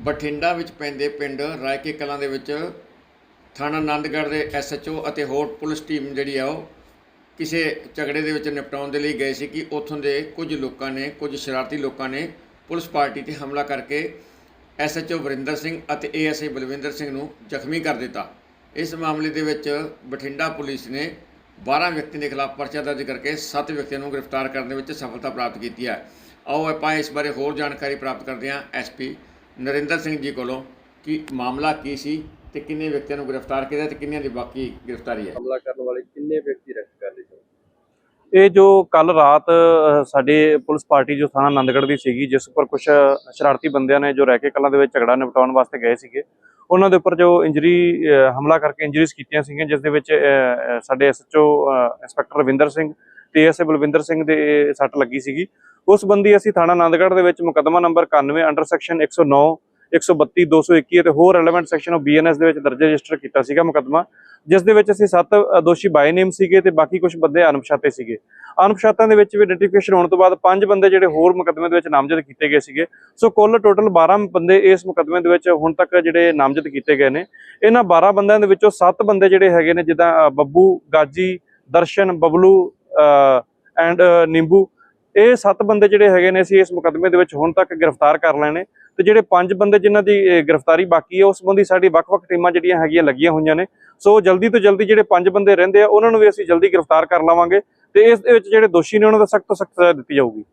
ਬਠਿੰਡਾ ਵਿੱਚ ਪੈਂਦੇ ਪਿੰਡ ਰਾਇਕੇ ਕਲਾਂ ਦੇ ਵਿੱਚ ਥਾਣਾ ਆਨੰਦਗੜ੍ਹ ਦੇ ਐਸਐਚਓ ਅਤੇ ਹੋਰ ਪੁਲਿਸ ਟੀਮ ਜਿਹੜੀ ਆ ਉਹ ਕਿਸੇ ਝਗੜੇ ਦੇ ਵਿੱਚ ਨਿਪਟਾਉਣ ਦੇ ਲਈ ਗਏ ਸੀ ਕਿ ਉੱਥੋਂ ਦੇ ਕੁਝ ਲੋਕਾਂ ਨੇ, ਕੁਝ ਸ਼ਰਾਰਤੀ ਲੋਕਾਂ ਨੇ ਪੁਲਿਸ ਪਾਰਟੀ ਤੇ ਹਮਲਾ ਕਰਕੇ ਐਸਐਚਓ ਵਰਿੰਦਰ ਸਿੰਘ ਅਤੇ ਏਐਸਆਈ ਬਲਵਿੰਦਰ ਸਿੰਘ ਨੂੰ ਜ਼ਖਮੀ ਕਰ ਦਿੱਤਾ। ਇਸ ਮਾਮਲੇ ਦੇ ਵਿੱਚ ਬਠਿੰਡਾ ਪੁਲਿਸ ਨੇ 12 ਵਿਅਕਤੀਆਂ ਦੇ ਖਿਲਾਫ ਪਰਚਾ ਦਰਜ ਕਰਕੇ 7 ਵਿਅਕਤੀਆਂ ਨੂੰ ਗ੍ਰਿਫਤਾਰ ਕਰਨ ਦੇ ਵਿੱਚ ਸਫਲਤਾ ਪ੍ਰਾਪਤ ਕੀਤੀ ਹੈ। ਆਓ ਆਪਾਂ ਇਸ ਬਾਰੇ ਹੋਰ ਜਾਣਕਾਰੀ ਪ੍ਰਾਪਤ ਕਰਦੇ ਹਾਂ ਐਸਪੀ ਨਰਿੰਦਰ ਸਿੰਘ ਜੀ ਕੋਲੋਂ ਕਿ ਮਾਮਲਾ ਕੀ ਸੀ ਤੇ ਕਿੰਨੇ ਵਿਅਕਤੀਆਂ ਨੂੰ ਗ੍ਰਿਫਤਾਰ ਕੀਤਾ ਤੇ ਕਿੰਨਿਆਂ ਦੀ ਬਾਕੀ ਗ੍ਰਿਫਤਾਰੀ ਹੈ? ਹਮਲਾ ਕਰਨ ਵਾਲੇ ਕਿੰਨੇ ਵਿਅਕਤੀ ਅਰੈਸਟ ਕਰ ਲਏ ਇਹ ਜੋ ਕੱਲ ਰਾਤ ਸਾਡੇ ਪੁਲਿਸ ਪਾਰਟੀ ਜੋ ਥਾਣਾ ਆਨੰਦਗੜ੍ਹ ਦੀ ਸੀਗੀ ਜਿਸ ਉੱਪਰ ਕੁਝ ਸ਼ਰਾਰਤੀ ਬੰਦਿਆਂ ਨੇ ਜੋ ਰਹਿ ਕੇ ਕਲਾਂ ਦੇ ਵਿੱਚ ਝਗੜਾ ਨਿਪਟਾਉਣ ਵਾਸਤੇ ਗਏ ਸੀਗੇ ਉਹਨਾਂ ਦੇ ਉੱਪਰ ਜੋ ਇੰਜਰੀ ਹਮਲਾ ਕਰਕੇ ਇੰਜਰੀਜ਼ ਕੀਤੀਆਂ ਸੀਗੀਆਂ ਜਿਸ ਦੇ ਵਿੱਚ ਅ, ਅ, ਸਾਡੇ ਐਸਐਚਓ ਇੰਸਪੈਕਟਰ ਰਵਿੰਦਰ ਸਿੰਘ ਤੇ ਐਸਏ ਬਲਵਿੰਦਰ ਸਿੰਘ ਦੇ ਸੱਟ ਲੱਗੀ ਸੀਗੀ। ਉਸ ਸੰਬੰਧੀ ਅਸੀਂ ਥਾਣਾ ਆਨੰਦਗੜ੍ਹ ਦੇ ਵਿੱਚ ਮੁਕੱਦਮਾ ਨੰਬਰ 91 ਅੰਡਰ ਸੈਕਸ਼ਨ 109 132 221 ਅਤੇ ਹੋਰ ਰੈਲੇਵੈਂਟ ਸੈਕਸ਼ਨ ਆਫ ਬੀਐਨਐਸ ਦੇ ਵਿੱਚ ਦਰਜ ਰਜਿਸਟਰ ਕੀਤਾ ਸੀਗਾ ਮੁਕੱਦਮਾ, ਜਿਸ ਦੇ ਵਿੱਚ ਅਸੀਂ ਸੱਤ ਦੋਸ਼ੀ ਬਾਈ ਨੇਮ ਸੀਗੇ ਤੇ ਬਾਕੀ ਕੁਝ ਬੰਦੇ ਅਣਪਛਾਤੇ ਸੀਗੇ। ਅਣਪਛਾਤਿਆਂ ਦੇ ਵਿੱਚ ਵੀ ਆਇਡੈਂਟੀਫਿਕੇਸ਼ਨ ਹੋਣ ਤੋਂ ਬਾਅਦ ਪੰਜ ਬੰਦੇ ਜਿਹੜੇ ਹੋਰ ਮੁਕੱਦਮੇ ਦੇ ਵਿੱਚ ਨਾਮਜ਼ਦ ਕੀਤੇ ਗਏ ਸੀਗੇ। ਸੋ ਕੁੱਲ ਟੋਟਲ 12 ਬੰਦੇ ਇਸ ਮੁਕੱਦਮੇ ਦੇ ਵਿੱਚ ਹੁਣ ਤੱਕ ਜਿਹੜੇ ਨਾਮਜ਼ਦ ਕੀਤੇ ਗਏ ਨੇ। ਇਹਨਾਂ 12 ਬੰਦਿਆਂ ਦੇ ਵਿੱਚੋਂ ਸੱਤ ਬੰਦੇ ਜਿਹੜੇ ਹੈਗੇ ਨੇ ਜਿੱਦਾਂ ਬੱਬੂ, ਗਾਜੀ, ਦਰਸ਼ਨ, ਬਬਲੂ ਐਂਡ ਨਿੰਬੂ ਇਹ ਸੱਤ ਬੰਦੇ ਜਿਹੜੇ ਹੈਗੇ ਨੇ ਅਸੀਂ ਇਸ ਮੁਕੱਦਮੇ ਦੇ ਵਿੱਚ ਹੁਣ ਤੱਕ ਗ੍ਰਿਫਤਾਰ ਕਰ ਲਏ ਨੇ ਤੇ ਜਿਹੜੇ ਪੰਜ ਬੰਦੇ ਜਿਨ੍ਹਾਂ ਦੀ ਗ੍ਰਿਫਤਾਰੀ ਬਾਕੀ ਹੈ, ਉਸ ਸੰਬੰਧੀ ਸਾਡੀ ਵੱਖ-ਵੱਖ ਟੀਮਾਂ ਜਿਹੜੀਆਂ ਹੈਗੀਆਂ ਲੱਗੀਆਂ ਹੋਈਆਂ ਨੇ। ਸੋ ਜਲਦੀ ਤੋਂ ਜਲਦੀ ਜਿਹੜੇ ਪੰਜ ਬੰਦੇ ਰਹਿੰਦੇ ਆ, ਉਹਨਾਂ ਨੂੰ ਵੀ ਅਸੀਂ ਜਲਦੀ ਗ੍ਰਿਫਤਾਰ ਕਰ ਲਵਾਂਗੇ ਤੇ ਇਸ ਦੇ ਵਿੱਚ ਜਿਹੜੇ ਦੋਸ਼ੀ ਨੇ ਉਹਨਾਂ ਦਾ ਸਖਤ ਤੋਂ ਸਖਤ ਸਜ਼ਾ ਦਿੱਤੀ ਜਾਊਗੀ।